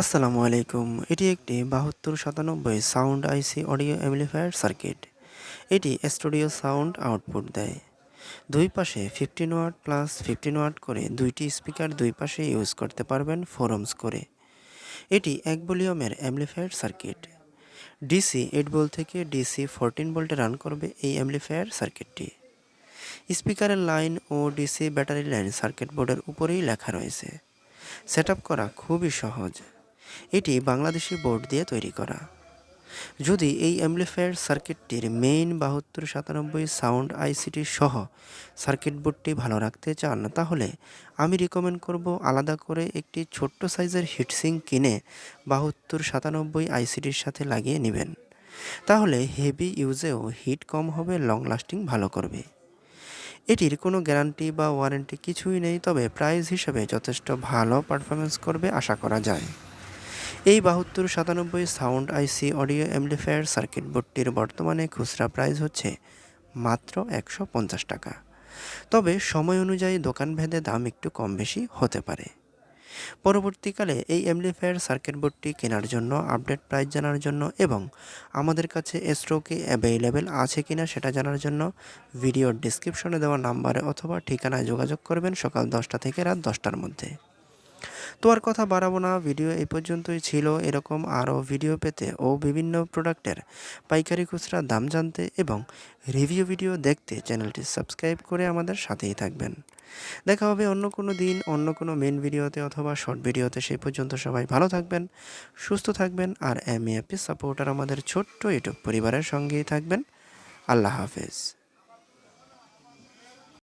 আসসালামু আলাইকুম। এটি একটি বাহাত্তর সাতানব্বই sound IC audio amplifier circuit. এটি স্টুডিও সাউন্ড আউটপুট দেয়। দুই পাশে fifteen watt plus fifteen watt করে দুইটি স্পিকার দুই পাশে ইউজ করতে পারবেন ফোরামস করে। এটি এক ভলিউমের amplifier circuit. DC eight volt থেকে ডিসি ফোরটিন ভোল্টে রান করবে এই অ্যাম্পলিফায়ার সার্কিটটি। স্পিকারের লাইন ও ডিসি ব্যাটারি লাইন সার্কিট বোর্ডের উপরেই লেখা রয়েছে। সেট করা খুবই সহজ। এটি বাংলাদেশি বোর্ড দিয়ে তৈরি করা। যদি এই অ্যাম্পলিফায়ার সার্কিটটির মেইন বাহাত্তর সাতানব্বই সাউন্ড আইসিটি সহ সার্কিট বোর্ডটি ভালো রাখতে চান, তাহলে আমি রিকমেন্ড করব আলাদা করে একটি ছোট্ট সাইজের হিটসিং কিনে বাহাত্তর সাতানব্বই আইসিটির সাথে লাগিয়ে নেবেন। তাহলে হেভি ইউজেও হিট কম হবে লং লাস্টিং ভালো করবে। এটির কোনো গ্যারান্টি বা ওয়ারেন্টি কিছুই নেই, তবে প্রাইস হিসেবে যথেষ্ট ভালো পারফরমেন্স করবে, আশা করা যায়। এই বাহাত্তর সাতানব্বই sound IC audio amplifier circuit বোর্ডটির বর্তমানে খুচরা প্রাইস হচ্ছে মাত্র একশো পঞ্চাশ টাকা। তবে সময় অনুযায়ী দোকান ভেদে দাম একটু কম বেশি হতে পারে। পরবর্তীকালে এই অ্যাম্পলিফায়ার সার্কিট বোর্ডটি কেনার জন্য, আপডেট প্রাইস জানার জন্য এবং আমাদের কাছে স্ট্রোকে অ্যাভেলেবেল আছে কিনা সেটা জানার জন্য ভিডিওর ডিসক্রিপশনে দেওয়া নাম্বারে অথবা ঠিকানায় যোগাযোগ করবেন সকাল দশটা থেকে রাত দশটার মধ্যে। তো আর কথা বাড়াবো না ভিডিও এই পর্যন্তই ছিল। এরকম আরও ভিডিও পেতে ও বিভিন্ন প্রোডাক্টের পাইকারি খুচরা দাম জানতে এবং রিভিউ ভিডিও দেখতে চ্যানেলটি সাবস্ক্রাইব করে আমাদের সাথেই থাকবেন। দেখা হবে অন্য কোনো দিন, অন্য কোনো মেন ভিডিওতে অথবা শর্ট ভিডিওতে সেই পর্যন্ত সবাই ভালো থাকবেন, সুস্থ থাকবেন আর এম সাপোর্টার আমাদের ছোট্ট ইউটিউব পরিবারের সঙ্গেই থাকবেন। আল্লাহ হাফেজ।